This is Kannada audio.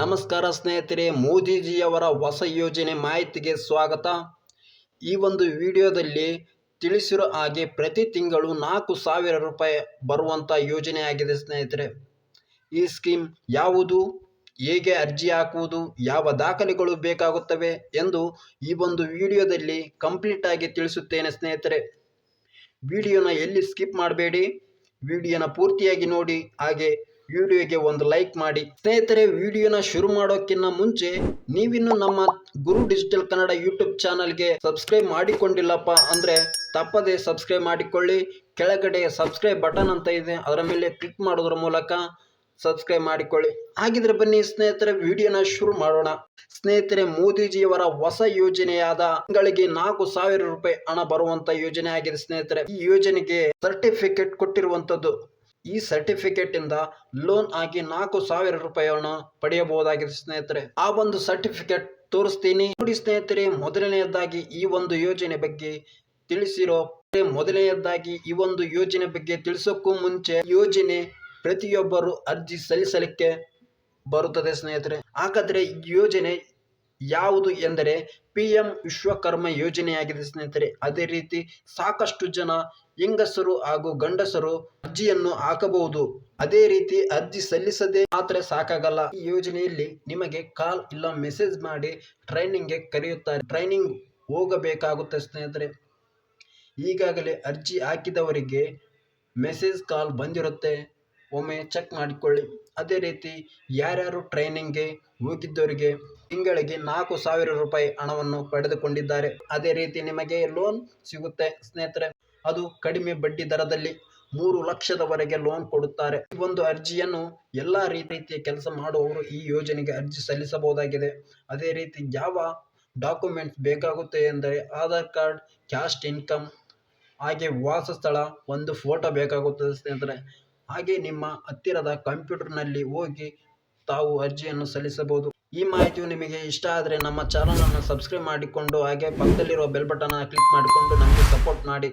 ನಮಸ್ಕಾರ ಸ್ನೇಹಿತರೆ, ಮೋದಿಜಿಯವರ ಹೊಸ ಯೋಜನೆ ಮಾಹಿತಿಗೆ ಸ್ವಾಗತ. ಈ ಒಂದು ವಿಡಿಯೋದಲ್ಲಿ ತಿಳಿಸಿರೋ ಹಾಗೆ ಪ್ರತಿ ತಿಂಗಳು ನಾಲ್ಕು ಸಾವಿರ ರೂಪಾಯಿ ಬರುವಂಥ ಯೋಜನೆ ಆಗಿದೆ ಸ್ನೇಹಿತರೆ. ಈ ಸ್ಕೀಮ್ ಯಾವುದು, ಹೇಗೆ ಅರ್ಜಿ ಹಾಕುವುದು, ಯಾವ ದಾಖಲೆಗಳು ಬೇಕಾಗುತ್ತವೆ ಎಂದು ಈ ಒಂದು ವಿಡಿಯೋದಲ್ಲಿ ಕಂಪ್ಲೀಟ್ ಆಗಿ ತಿಳಿಸುತ್ತೇನೆ ಸ್ನೇಹಿತರೆ. ವಿಡಿಯೋನ ಎಲ್ಲಿ ಸ್ಕಿಪ್ ಮಾಡಬೇಡಿ, ವಿಡಿಯೋನ ಪೂರ್ತಿಯಾಗಿ ನೋಡಿ, ಹಾಗೆ ವಿಡಿಯೋಗೆ ಒಂದು ಲೈಕ್ ಮಾಡಿ. ಸ್ನೇಹಿತರೆ, ವಿಡಿಯೋನ ಶುರು ಮಾಡೋಕ್ಕಿಂತ ಮುಂಚೆ ನೀವಿನ್ನು ನಮ್ಮ ಗುರು ಡಿಜಿಟಲ್ ಕನ್ನಡ ಯೂಟ್ಯೂಬ್ ಚಾನಲ್ಗೆ ಸಬ್ಸ್ಕ್ರೈಬ್ ಮಾಡಿಕೊಂಡಿಲ್ಲಪ್ಪ ಅಂದರೆ ತಪ್ಪದೆ ಸಬ್ಸ್ಕ್ರೈಬ್ ಮಾಡಿಕೊಳ್ಳಿ. ಕೆಳಗಡೆ ಸಬ್ಸ್ಕ್ರೈಬ್ ಬಟನ್ ಅಂತ ಇದೆ, ಅದರ ಮೇಲೆ ಕ್ಲಿಕ್ ಮಾಡೋದ್ರ ಮೂಲಕ ಸಬ್ಸ್ಕ್ರೈಬ್ ಮಾಡಿಕೊಳ್ಳಿ. ಹಾಗಿದ್ರೆ ಬನ್ನಿ ಸ್ನೇಹಿತರೆ, ವಿಡಿಯೋನ ಶುರು ಮಾಡೋಣ. ಸ್ನೇಹಿತರೆ, ಮೋದಿಜಿಯವರ ಹೊಸ ಯೋಜನೆಯಾದ ತಿಂಗಳಿಗೆ ನಾಲ್ಕು ಸಾವಿರ ರೂಪಾಯಿ ಹಣ ಬರುವಂತ ಯೋಜನೆ ಆಗಿದೆ ಸ್ನೇಹಿತರೆ. ಈ ಯೋಜನೆಗೆ ಸರ್ಟಿಫಿಕೇಟ್ ಕೊಟ್ಟಿರುವಂತದ್ದು ಈ ಸರ್ಟಿಫಿಕೇಟ್ ಇಂದ ಲೋನ್ ಆಗಿ ನಾಲ್ಕು ಸಾವಿರ ರೂಪಾಯಿಯನ್ನು ಪಡೆಯಬಹುದಾಗಿದೆ ಸ್ನೇಹಿತರೆ. ಆ ಒಂದು ಸರ್ಟಿಫಿಕೇಟ್ ತೋರಿಸ್ತೀನಿ. ನೋಡಿ ಸ್ನೇಹಿತರೆ, ಮೊದಲನೆಯದಾಗಿ ಈ ಒಂದು ಯೋಜನೆ ಬಗ್ಗೆ ತಿಳಿಸಿರೋ ಮೊದಲನೆಯದಾಗಿ ಈ ಒಂದು ಯೋಜನೆ ಬಗ್ಗೆ ತಿಳಿಸೋಕ್ಕೂ ಮುಂಚೆ ಯೋಜನೆ ಪ್ರತಿಯೊಬ್ಬರು ಅರ್ಜಿ ಸಲ್ಲಿಸಲಿಕ್ಕೆ ಬರುತ್ತದೆ ಸ್ನೇಹಿತರೆ. ಹಾಗಾದ್ರೆ ಯೋಜನೆ ಯಾವುದು ಎಂದರೆ ಪಿ ಎಂ ವಿಶ್ವಕರ್ಮ ಯೋಜನೆಯಾಗಿದೆ ಸ್ನೇಹಿತರೆ. ಅದೇ ರೀತಿ ಸಾಕಷ್ಟು ಜನ ಹೆಂಗಸರು ಹಾಗೂ ಗಂಡಸರು ಅರ್ಜಿಯನ್ನು ಹಾಕಬಹುದು. ಅದೇ ರೀತಿ ಅರ್ಜಿ ಸಲ್ಲಿಸದೆ ಮಾತ್ರ ಸಾಕಾಗಲ್ಲ. ಈ ಯೋಜನೆಯಲ್ಲಿ ನಿಮಗೆ ಕಾಲ್ ಇಲ್ಲ ಮೆಸೇಜ್ ಮಾಡಿ ಟ್ರೈನಿಂಗ್ಗೆ ಕರೆಯುತ್ತಾರೆ. ಟ್ರೈನಿಂಗ್ ಹೋಗಬೇಕಾಗುತ್ತೆ ಸ್ನೇಹಿತರೆ. ಈಗಾಗಲೇ ಅರ್ಜಿ ಹಾಕಿದವರಿಗೆ ಮೆಸೇಜ್ ಕಾಲ್ ಬಂದಿರುತ್ತೆ. ಒಮ್ಮೆ ಚೆಕ್ ಮಾಡಿಕೊಳ್ಳಿ. ಅದೇ ರೀತಿ ಯಾರ್ಯಾರು ಟ್ರೈನಿಂಗ್ಗೆ ಹೋಗಿದ್ದವರಿಗೆ ತಿಂಗಳಿಗೆ ನಾಲ್ಕು ಸಾವಿರ ರೂಪಾಯಿ ಹಣವನ್ನು ಪಡೆದುಕೊಂಡಿದ್ದಾರೆ. ಅದೇ ರೀತಿ ನಿಮಗೆ ಲೋನ್ ಸಿಗುತ್ತೆ ಸ್ನೇಹಿತರೆ. ಅದು ಕಡಿಮೆ ಬಡ್ಡಿ ದರದಲ್ಲಿ ಮೂರು ಲಕ್ಷದವರೆಗೆ ಲೋನ್ ಕೊಡುತ್ತಾರೆ. ಈ ಒಂದು ಅರ್ಜಿಯನ್ನು ಎಲ್ಲ ರೀತಿಯ ಕೆಲಸ ಮಾಡುವವರು ಈ ಯೋಜನೆಗೆ ಅರ್ಜಿ ಸಲ್ಲಿಸಬಹುದಾಗಿದೆ. ಅದೇ ರೀತಿ ಯಾವ ಡಾಕ್ಯುಮೆಂಟ್ಸ್ ಬೇಕಾಗುತ್ತೆ ಎಂದರೆ ಆಧಾರ್ ಕಾರ್ಡ್ ಕ್ಯಾಸ್ಟ್ ಇನ್ಕಮ್ ಹಾಗೆ ವಾಸಸ್ಥಳ, ಒಂದು ಫೋಟೋ ಬೇಕಾಗುತ್ತದೆ ಸ್ನೇಹಿತರೆ. ಹಾಗೆ ನಿಮ್ಮ ಹತ್ತಿರದ ಕಂಪ್ಯೂಟರ್ನಲ್ಲಿ ಹೋಗಿ ತಾವು ಅರ್ಜಿಯನ್ನು ಸಲ್ಲಿಸಬಹುದು. ಈ ಮಾಹಿತಿಯು ನಿಮಗೆ ಇಷ್ಟ ಆದರೆ ನಮ್ಮ ಚಾನಲನ್ನು ಸಬ್ಸ್ಕ್ರೈಬ್ ಮಾಡಿಕೊಂಡು ಹಾಗೆ ಪಕ್ಕದಲ್ಲಿರುವ ಬೆಲ್ ಬಟನ್ ಕ್ಲಿಕ್ ಮಾಡಿಕೊಂಡು ನಮಗೆ ಸಪೋರ್ಟ್ ಮಾಡಿ.